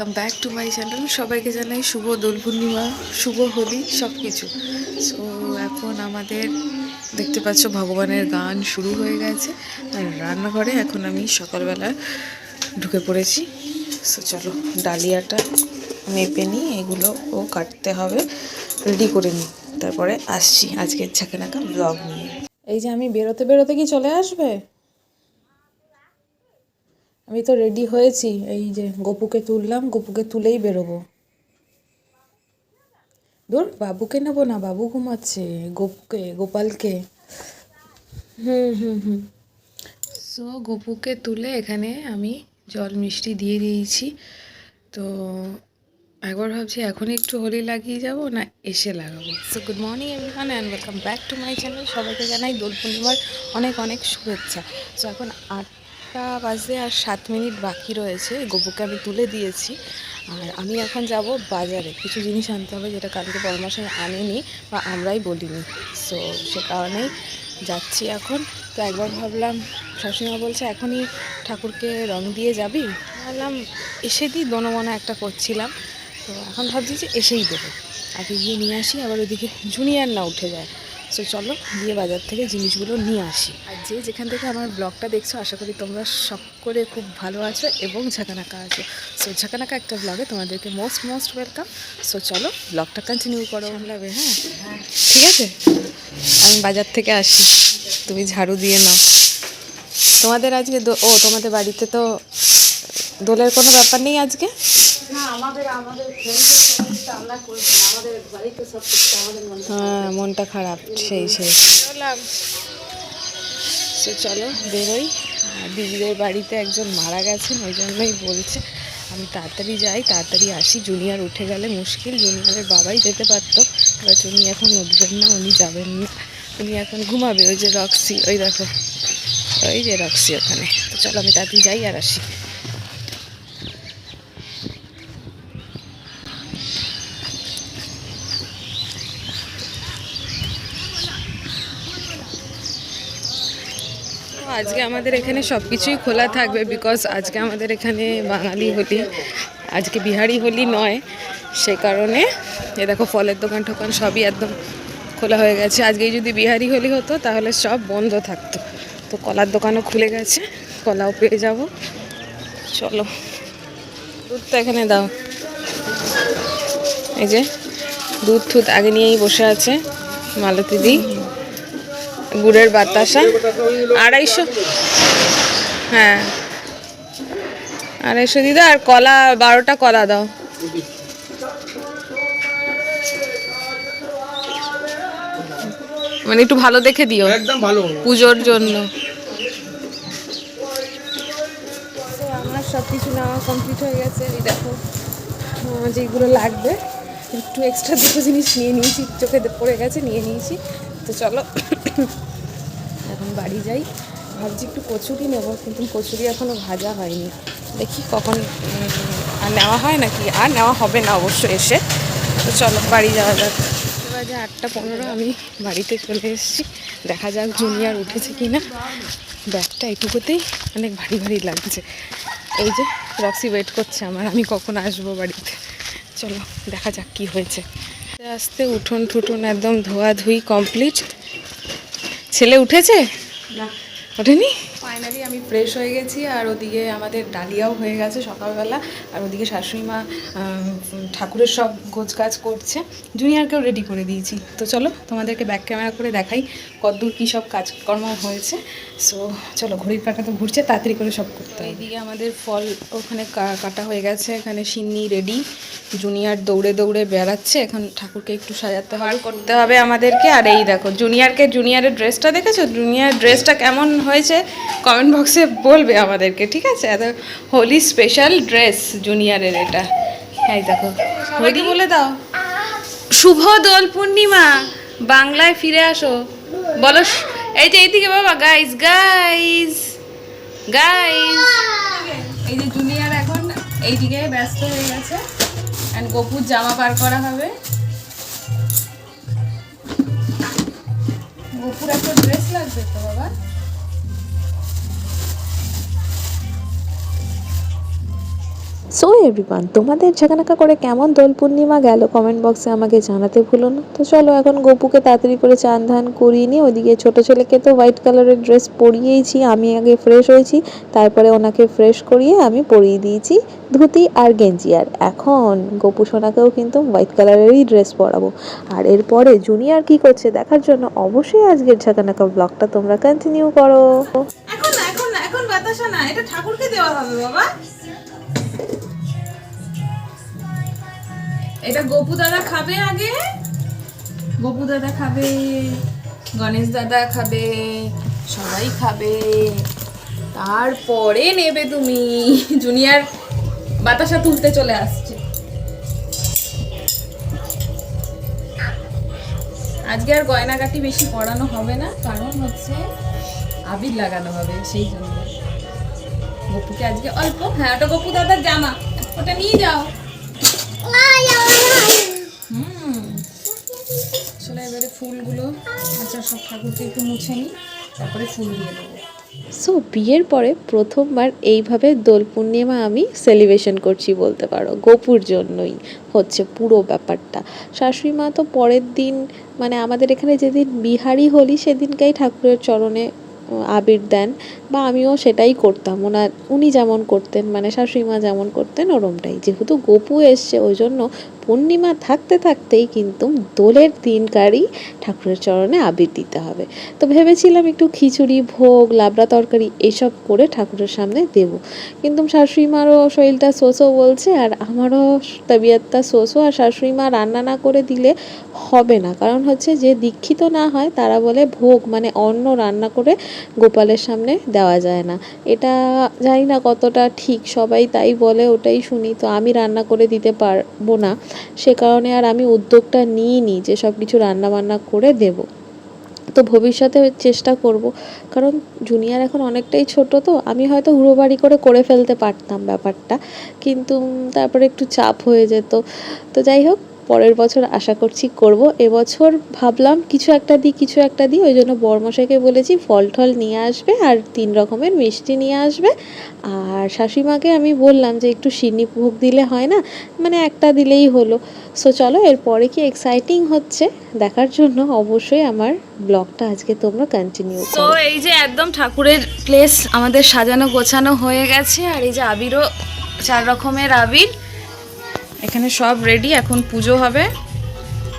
Welcome back to my channel সবাইকে জানাই শুভ দোল পূর্ণিমা, শুভ হোলি সব কিছু সো এখন আমাদের দেখতে পাচ্ছ ভগবানের গান শুরু হয়ে গেছে। আর রান্নাঘরে এখন আমি সকালবেলা ঢুকে পড়েছি। সো চলো ডালিয়াটা মেপে নিই, এগুলো ও কাটতে হবে রেডি করে নিই। তারপরে আসছি আজকের ঝাঁকেনাকা ব্লগ নিয়ে। এই যে আমি বেরোতে বেরোতে কি চলে আসবে? আমি তো রেডি হয়েছি এই যে গপুকে তুললাম গপুকে তুলেই বেরোবো। দূর বাবুকে নেব না বাবু ঘুমাচ্ছে গোপুকে গোপালকে। হুম হুম হুম। সো গপুকে তুলে এখানে আমি জল মিষ্টি দিয়ে দিয়েছি। তো একবার ভাবছি এখন একটু হোলি লাগিয়ে যাব না এসে লাগাবো? So good morning everyone and welcome back to my channel সবাইকে জানাই দোল পূর্ণিমার অনেক অনেক শুভেচ্ছা। সো এখন আটটা বাজে আর সাত মিনিট বাকি রয়েছে গপুকে আমি তুলে দিয়েছি। আর আমি এখন যাব বাজারে। কিছু জিনিস আনতে হবে যেটা কালকে পরমাশাই আনেনি বা আমরাই বলিনি। সো সে কারণেই যাচ্ছি এখন। তো একবার ভাবলাম শাশুড়িমা বলছে, এখনই ঠাকুরকে রং দিয়ে যাবি? ভাবলাম, এসে দিই, দনমনা একটা করছিলাম। তো এখন ভাবছি যে এসেই দেবো। আগে গিয়ে নিয়ে আসি, আবার ওদিকে জুনিয়র না উঠে যায়। সো চলো গিয়ে বাজার থেকে জিনিসগুলো নিয়ে আসি। আর যে যেখান থেকে আমার ব্লগটা দেখছ আশা করি তোমরা সব করে খুব ভালো আছো এবং ঝাঁকানাকা আছো। সো ঝাঁকানাকা একটা ব্লগে তোমাদেরকে মোস্ট মোস্ট ওয়েলকাম সো চলো ব্লগটা কন্টিনিউ করো। লাগবে হ্যাঁ। ঠিক আছে? আমি বাজার থেকে আসি। তুমি ঝাড়ু দিয়ে নাও। তোমাদের আজকে দো- ও তোমাদের বাড়িতে তো দোলের কোনো ব্যাপার নেই আজকে? আমাদের আমাদের আমরা করব না আমাদের বাড়িতে সব কিছু আমাদের মনে হ্যাঁ মনটা খারাপ সেই সেই। সে চলো বেরোই। দিদিদের বাড়িতে একজন মারা গেছেন ওই জন্যই বলছে। আমি তাড়াতাড়ি যাই তাড়াতাড়ি আসি। জুনিয়র উঠে গেলে মুশকিল জুনিয়রের বাবাই যেতে পারতো। বাট উনি এখন উঠবেন না উনি যাবেন না। উনি এখন ঘুমাবে ওই যে রক্সি ওই দেখো। ওই যে রক্সি ওখানে। তো চলো আমি তাড়াতাড়ি যাই আর আসি। আজকে আমাদের এখানে সব কিছুই খোলা থাকবে বিকজ আজকে আমাদের এখানে বাঙালি হোলি। আজকে বিহারি হোলি নয়, সে কারণে এ দেখো ফলের দোকান টোকান সবই একদম খোলা হয়ে গেছে। আজকে যদি বিহারি হোলি হতো, তাহলে সব বন্ধ থাকতো। তো কলার দোকানও খুলে গেছে, কলাও পেয়ে যাব। চলো, দুধটা এখানে দাও। এই যে দুধ থুধ আগে নিয়েই বসে আছে মালতী দি। গুড়ের বাতাসা। আড়াইশো। হ্যাঁ। আড়াইশো দিদা আর কলা বারোটা কলা দাও। মানে একটু ভালো দেখে দিও। একদম ভালো। পুজোর জন্য। আমার সব কিছু নেওয়া কমপ্লিট হয়ে গেছে। এই দেখো যেগুলো লাগবে। একটু এক্সট্রা দুটো জিনিস নিয়ে নিয়েছি। চোখে পড়ে গেছে নিয়ে নিয়েছি। তো চলো। এখন বাড়ি যাই। ভাবছি একটু কচুরি নেব, কিন্তু কচুরি এখনও ভাজা হয়নি। দেখি কখন আর নেওয়া হয় নাকি? আর নেওয়া হবে না অবশ্য এসে। তো চলো, বাড়ি যাওয়া যাক। বাজে আটটা পনেরো, আমি বাড়িতে চলে এসেছি। দেখা যাক জুনিয়ার উঠেছে কি না ব্যাগটা এটুকুতেই অনেক ভারী ভারী লাগছে। এই যে, রক্সি ওয়েট করছে আমার, আমি কখন আসব বাড়িতে? চলো, দেখা যাক কি হয়েছে। আস্তে আস্তে উঠোন ঠুঠুন একদম ধোয়াধুয়ি কমপ্লিট। ছেলে উঠেছে? না। ওঠেনি? ফাইনালি আমি ফ্রেশ হয়ে গেছি আর ওদিকে আমাদের ডালিয়াও হয়ে গেছে সকালবেলা। আর ওদিকে শাশুড়ি মা ঠাকুরের সব গোছ কাজ করছে। জুনিয়রকেও রেডি করে দিয়েছি। তো চলো তোমাদেরকে ব্যাক ক্যামেরা করে দেখাই কতদূর কী সব কাজকর্ম হয়েছে। সো চলো ঘড়ির কাটা তো ঘুরছে তাড়াতাড়ি করে সব করতে হবে। এইদিকে আমাদের ফল ওখানে কাটা হয়ে গেছে। এখানে সিন্নি রেডি জুনিয়র দৌড়ে দৌড়ে বেড়াচ্ছে। এখন ঠাকুরকে একটু সাজাতে হবে। করতে হবে আমাদেরকে। আর এই দেখো জুনিয়রকে জুনিয়রের ড্রেসটা দেখেছ? জুনিয়র ড্রেসটা কেমন হয়েছে? কমেন্ট বক্সে বলবে আমাদেরকে ঠিক আছে? এত হোলি স্পেশাল ড্রেস জুনিয়রের এটা। এই দেখো হোলি বলে দাও। শুভ দোল পূর্ণিমা বাংলায় ফিরে আসো। বলো এই যে এইদিকে বাবা গাইস গাইস গাইস এই যে জুনিয়র এখন এইদিকে ব্যস্ত হয়ে গেছে। অ্যান্ড গপুর জামা পার করা হবে। গপুর একটা ড্রেস লাগবে তো বাবা? সো এভরিওয়ান তোমাদের ঝাঁকানাকা করে কেমন দোল পূর্ণিমা গেল কমেন্ট বক্সে আমাকে জানাতে ভুলো না। তো চলো, এখন গপুকে তাড়াতাড়ি করে চান ধান করিয়ে নিই ওদিকে ছোট ছেলেকে তো হোয়াইট কালারের ড্রেস পরিয়েইছি, আমি আগে ফ্রেশ হয়েছি, তারপরে ওনাকে ফ্রেশ করিয়ে আমি পরিয়ে দিয়েছি ধুতি আর গেঞ্জি। আর এখন গপু সোনাকেও কিন্তু হোয়াইট কালারেরই ড্রেস পরাবো। আর এরপরে জুনিয়র কি করছে দেখার জন্য অবশ্যই আজকের ঝাঁকানাকা ব্লগটা তোমরা কন্টিনিউ করো। এখন এখন এখন বাতাসা না, এটা ঠাকুরকে দেওয়া হবে বাবা। এটা গোপু দাদা খাবে আগে? গোপু দাদা খাবে, গণেশ দাদা খাবে, সবাই খাবে। তারপরে নেবে তুমি। জুনিয়র বাতাসা তুলতে চলে আসছে। আজকে আর গয়নাগাটি বেশি পড়ানো হবে না, কারণ হচ্ছে আবির লাগানো হবে সেই জন্য। গপুকে আজকে অল্প হ্যাঁ ওটা গপু দাদার জামা, ওটা নিয়ে যাও। চলো এবারে ফুলগুলো আচ্ছা সব ঠাকুরকে একটু মুছে নিই, তারপরে ফুল দিয়ে দেবো। সো বিয়ের পরে প্রথমবার এইভাবে দোল পূর্ণিমা আমি সেলিব্রেশন করছি বলতে পারো, গোপুর জন্যই হচ্ছে পুরো ব্যাপারটা। শাশুড়ি মা তো পরের দিন মানে আমাদের এখানে যেদিন বিহারি হোলি সেদিনকেই ঠাকুরের চরণে আবির দেন। বা আমিও সেটাই করতাম। ওনার, উনি যেমন করতেন মানে শাশুড়ি মা যেমন করতেন ওরমটাই যেহেতু গপু এসছে, ওই জন্য পূর্ণিমা থাকতে থাকতেই কিন্তু দোলের দিনকারই ঠাকুরের চরণে আবির দিতে হবে। তো ভেবেছিলাম একটু খিচুড়ি, ভোগ, লাবড়া তরকারি এসব করে ঠাকুরের সামনে দেব। কিন্তু শাশুড়ি মারও শরীরটা শোষো বলছে, আর আমারও তবিয়তটা শোষো আর শাশুড়ি মা রান্না না করে দিলে হবে না। কারণ হচ্ছে যে দীক্ষিত না হয়, তারা বলে ভোগ মানে অন্ন রান্না করে গোপালের সামনে দেওয়া যায় না। এটা জানি না কতটা ঠিক, সবাই তাই বলে, ওটাই শুনি। তো আমি রান্না করে দিতে পারব না। সে কারণে আর আমি উদ্যোগটা নিইনি যে সব কিছু রান্না বান্না করে দেবো। তো ভবিষ্যতে চেষ্টা করব। কারণ জুনিয়র এখন অনেকটাই ছোট তো, আমি হয়তো হুড়োবাড়ি করে করে ফেলতে পারতাম ব্যাপারটা। কিন্তু তারপরে একটু চাপ হয়ে যেত। তো যাই হোক পরের বছর আশা করছি করব। এবছর ভাবলাম কিছু একটা দিই কিছু একটা দিই। ওই জন্য বরমশাইকে বলেছি ফল টল নিয়ে আসবে আর তিন রকমের মিষ্টি নিয়ে আসবে। আর শাশুড়িমাকে আমি বললাম যে একটু সিন্নি ভোগ দিলে হয় না? মানে একটা দিলেই হলো। সো চলো এরপরে কি এক্সাইটিং হচ্ছে দেখার জন্য অবশ্যই আমার ব্লগটা আজকে তোমরা কন্টিনিউ তো এই যে একদম ঠাকুরের প্লেস আমাদের সাজানো গোছানো হয়ে গেছে। আর এই যে আবিরও চার রকমের আবির। এখানে সব রেডি এখন পুজো হবে।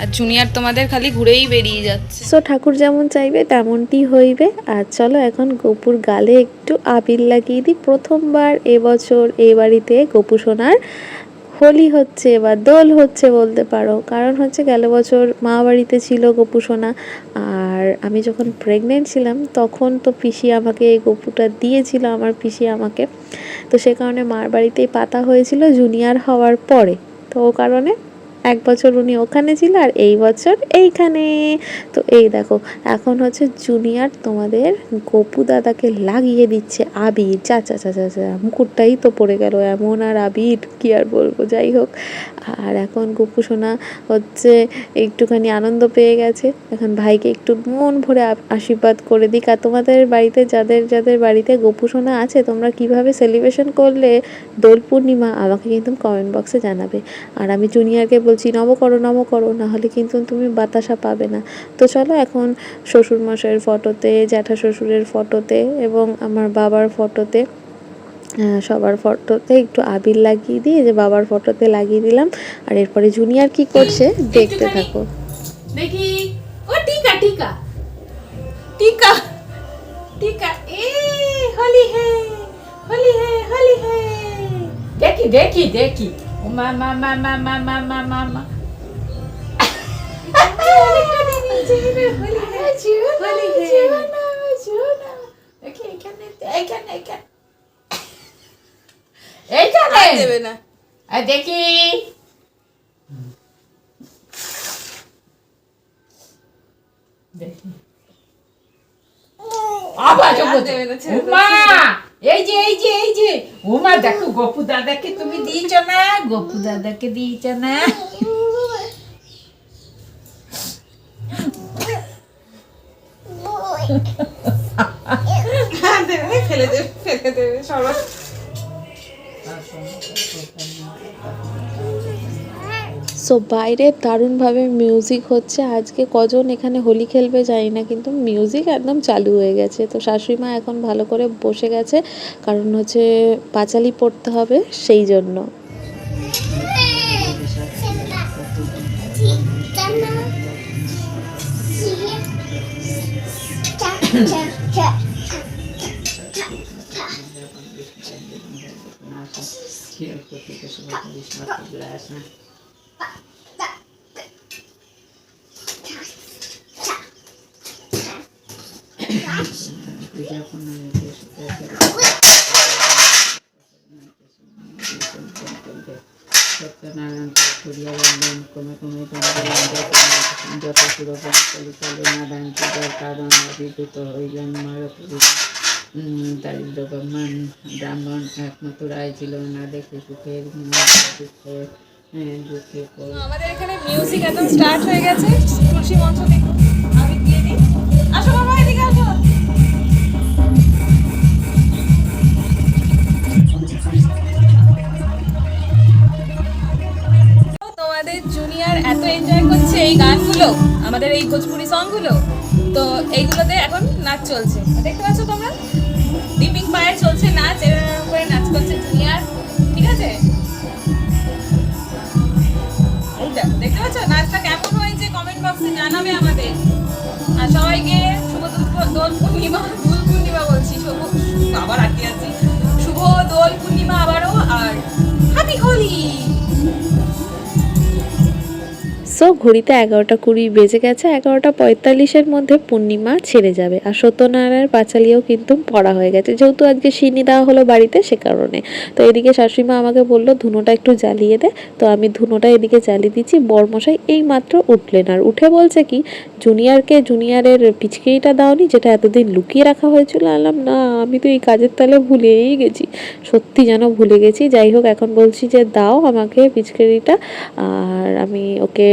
আর জুনিয়র তোমাদের খালি ঘুরেই বেরিয়ে যাচ্ছে। সো ঠাকুর যেমন চাইবে, তেমনটি হইবে। আর চলো এখন গপুর গালে একটু আবির লাগিয়ে দিই। প্রথমবার এবছর এ বাড়িতে গপু সোনার হোলি হচ্ছে বা দোল হচ্ছে বলতে পারো। কারণ হচ্ছে গেল বছর মা বাড়িতে ছিল গপু সোনা। আর আমি যখন প্রেগনেন্ট ছিলাম, তখন তো পিসি আমাকে এই গপুটা দিয়েছিল, আমার পিসি আমাকে। তো সে কারণে মার বাড়িতেই পাতা হয়েছিল জুনিয়র হওয়ার পরে। তো ও কারণে এক বছর উনি ওখানে ছিল আর এই বছর এইখানে। তো এই দেখো, এখন হচ্ছে জুনিয়র তোমাদের গপু দাদাকে লাগিয়ে দিচ্ছে আবির। চা চা চা চা চা, মুকুটটাই তো পড়ে গেল এমন আর আবির, কি আর বলব, যাই হোক। আর এখন গপু সোনা হচ্ছে একটুখানি আনন্দ পেয়ে গেছে। এখন ভাইকে একটু মন ভরে আশীর্বাদ করে দিক। আর তোমাদের বাড়িতে যাদের যাদের বাড়িতে গপু সোনা আছে, তোমরা কীভাবে সেলিব্রেশন করলে দোল পূর্ণিমা আমাকে কিন্তু কমেন্ট বক্সে জানাবে। আর আমি জুনিয়রকে বলছি, নম করো করো, নাহলে কিন্তু তুমি বাতাসা পাবে না। তো চলো এখন শ্বশুর মশাইয়ের ফটোতে, জ্যাঠা শ্বশুরের ফটোতে এবং আমার বাবার ফটোতে সবার ফটোতে একটু আবির লাগিয়ে দিয়ে যে বাবার ফটোতে লাগিয়ে দিলাম। আর এরপরে জুনিয়র কি করছে, দেখতে থাকো। দেখি। ও, টিকা টিকা। টিকা টিকা। এ, হোলি হে হোলি হে হোলি হে। দেখি দেখি দেখি। মা মা মা মা মা মা মা মা মা। দেখি। দেখি। দেখি আবার যাব এই যে এই যে এই যে। উমা দেখো গপু দাদাকে তুমি দিয়েছ না? গপু দাদাকে দিয়েছ না? দেবে ফেলে দেবে ফেলে দেবে সবার সো বাইরে দারুণভাবে মিউজিক হচ্ছে। আজকে কজন এখানে হোলি খেলবে জানি না, কিন্তু মিউজিক একদম চালু হয়ে গেছে। তো শাশুড়ি মা এখন ভালো করে বসে গেছে, কারণ হচ্ছে পাঁচালি পড়তে হবে সেই জন্য। সত্যনারায়ণ করিয়া বন্ধন কমে কমে যত কলিকালে নারায়ণ পূজার কারণ অভিভূত হইলেন মারপুরী দারিদ্র ব্রাহ্মণ ব্রাহ্মণ একমাত্র রায় ছিল না দেখে সুখের দুঃখে আমাদের এখানে মিউজিক একদম স্টার্ট হয়ে গেছে, তুলসী মঞ্চ দেখুন আমাদের এই ভোজপুরি সংগুলো তো এইগুলোতে এখন নাচ চলছে। দেখতে পাচ্ছ তোমরা? ডিপিং পায়ে চলছে নাচ এরকম করে নাচ করছে জুনিয়ার। ঠিক আছে? দেখতে পাচ্ছ? নাচটা কেমন হয়েছে? কমেন্ট বক্সে জানাবে আমাদের। আর সবাইকে শুভ দোল পূর্ণিমা। সো ঘড়িতে এগারোটা কুড়ি বেজে গেছে, এগারোটা পঁয়তাল্লিশের মধ্যে পূর্ণিমা ছেড়ে যাবে। আর সত্যনারায়ণের পাঁচালিও কিন্তু পড়া হয়ে গেছে। যেহেতু আজকে সিনি দেওয়া হলো বাড়িতে সে কারণে। তো এদিকে শাশুড়িমা আমাকে বলল, ধুনোটা একটু জ্বালিয়ে দে। তো আমি ধুনোটা এদিকে জ্বালিয়ে দিচ্ছি, বরমশাই এই মাত্র উঠলেন। আর উঠে বলছে কি, জুনিয়রকে জুনিয়রের পিচকিরিটা দাওনি, যেটা এতদিন লুকিয়ে রাখা হয়েছিল। আলাম না, আমি তো এই কাজের তালে ভুলেই গেছি। সত্যি যেন ভুলে গেছি। যাই হোক, এখন বলছি যে দাও আমাকে পিচকারিটা, আর আমি ওকে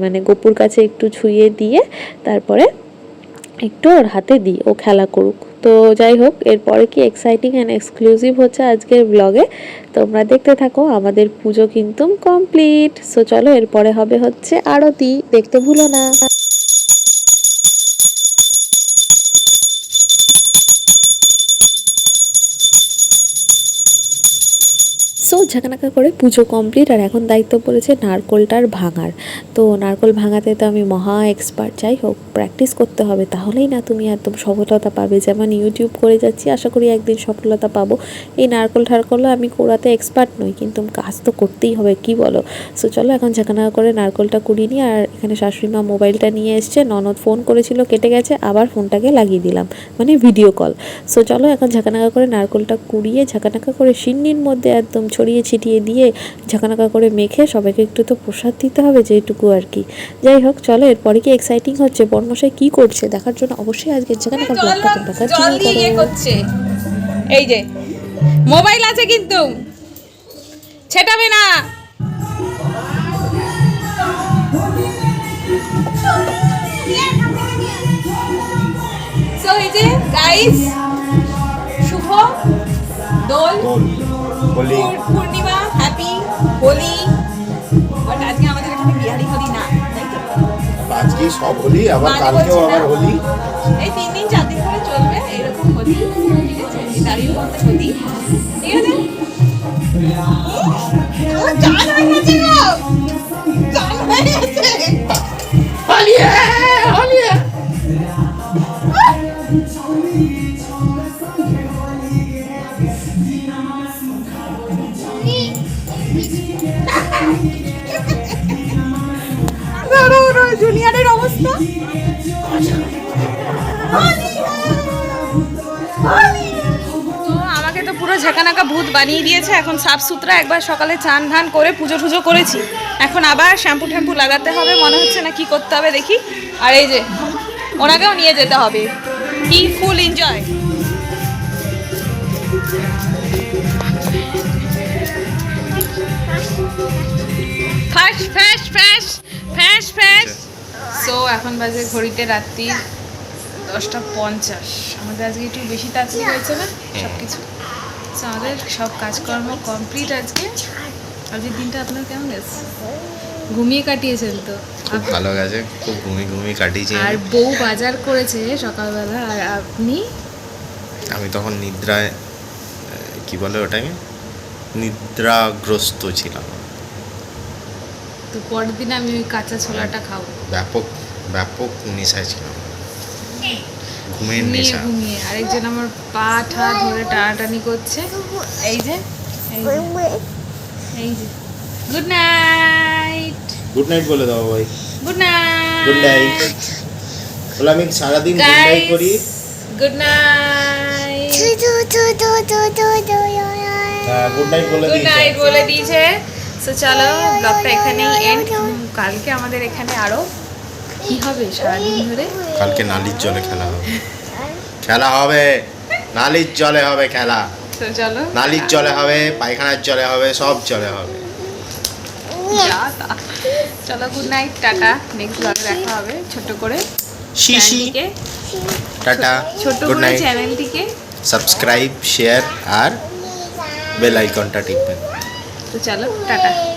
মানে গোপুর কাছে একটু ছুঁয়ে দিয়ে তারপরে একটু ওর হাতে দিই, ও খেলা করুক। তো যাই হোক, এরপরে কি এক্সাইটিং অ্যান্ড এক্সক্লুসিভ হচ্ছে আজকের ব্লগে তোমরা দেখতে থাকো, আমাদের পুজো কিন্তু কমপ্লিট সো চলো, এরপরে হবে হচ্ছে আরতি, দেখতে ভুলো না। সো ঝাঁকানাকা করে পুজো কমপ্লিট আর এখন দায়িত্ব পড়েছে নারকোলটার ভাঙার। তো নারকোল ভাঙাতে তো আমি মহা এক্সপার্ট যাই হোক প্র্যাকটিস করতে হবে। তাহলেই না তুমি একদম সফলতা পাবে। যেমন ইউটিউব করে যাচ্ছি, আশা করি একদিন সফলতা পাবো। এই নারকোল ঠারকোলও আমি কোড়াতে এক্সপার্ট নই, কিন্তু কাজ তো করতেই হবে, কি বলো? সো চলো এখন ঝাঁকানাকা করে নারকোলটা কুড়িয়ে নিই আর এখানে শাশুড়ি মা মোবাইলটা নিয়ে এসছে। ননদ ফোন করেছিল, কেটে গেছে, আবার ফোনটাকে লাগিয়ে দিলাম মানে ভিডিও কল সো চলো এখন ঝাঁকানাকা করে নারকোলটা কুড়িয়ে ঝাঁকানাকা করে সিন্নির মধ্যে একদম ছড়িয়ে ছিটিয়ে দিয়ে ঝাঁকানাকা করে মেখে সবাইকে একটু তো প্রসাদ দিতে হবে যেটুকু আর কি। যাই হোক চলো এরপরে কি এক্সাইটিং হচ্ছে? বর্মশাই কি করছে? দেখার জন্য অবশ্যই আজকে ঝাঁকানাকা ব্লগটা দিয়ে ইয়ে এই যে মোবাইল আছে কিন্তু। ছেটাবে না। সো এই যে গাইস শুভ দোল। হোলি পূর্ণিমা হ্যাপি হোলি। বাট আজকে আমাদের এখানে বিহারি হোলি না আজকে সব হোলি আবার কালকেও আবার হোলি। এই তিন দিন চার দিন ধরে চলবে এরকম হোলি। ঠিক আছে দাঁড়িয়ে বলতে হোলি। ঠিক আছে? জুনিয়রের অবস্থা। আমাকে তো পুরো ঝাঁকানাকা ভূত বানিয়ে দিয়েছে। এখন সাফ সুতরা একবার সকালে চান ধান করে পুজো টুজো করেছি। এখন আবার শ্যাম্পু ট্যাম্পু লাগাতে হবে, মনে হচ্ছে না কি করতে হবে দেখি। আর এই যে, ওনাকেও নিয়ে যেতে হবে। কি ফুল এনজয় ফ্যাশ ফ্যাশ ফ্যাশ ফ্যাশ ফ্যাশ সো এখন বাজে ঘড়িতে রাত্রি দশটা পঞ্চাশ। আমাদের আজকে একটু বেশি তাড়াতাড়ি হয়েছে না? সব কিছু So, আমাদের সব কাজকর্ম কমপ্লিট আজকে। আজকের দিনটা আপনার কেমন গেছে? ঘুমিয়ে কাটিয়েছেন তো? খুব ভালো গেছে। খুব ঘুমিয়ে ঘুমিয়ে কাটিয়েছি আর বউ বাজার করেছে সকালবেলা। আর আপনি? আমি তখন নিদ্রায় কি বলে ওটাকে? নিদ্রাগ্রস্ত ছিলাম। তো পরের দিন আমি ওই কাঁচা ছোলাটা খাব। ব্যাপক ব্যাপক নেশায় ছিলাম ঘুমের নেশা। ঘুমিয়ে। আরেকজন আমার পা ঠা ধরে টানাটানি করছে। এই যে এই যে গুড নাইট গুড নাইট বলে দাও ভাই। Good night Good night. বলে আমি সারাদিন গুড নাইট করি। গুড নাইট গুড নাইট বলে গুড দিয়েছি। তো চলো ব্লগটা এখানেই এন্ড কালকে আমাদের এখানে আরও কি হবে সারাদিন ধরে? কালকে নালির জলে খেলা হবে। খেলা হবে। নালির জলে হবে খেলা। তো চলো। নালির জলে হবে পায়খানার জলে হবে সব জলে হবে। চলো গুড নাইট টাটা। নেক্সট ব্লগে দেখা হবে ছোট করে। শিশি টাটা। ছোট করে চ্যানেলটিকে সাবস্ক্রাইব শেয়ার আর বেল আইকনটা টিপবেন। তো চলো টাটা।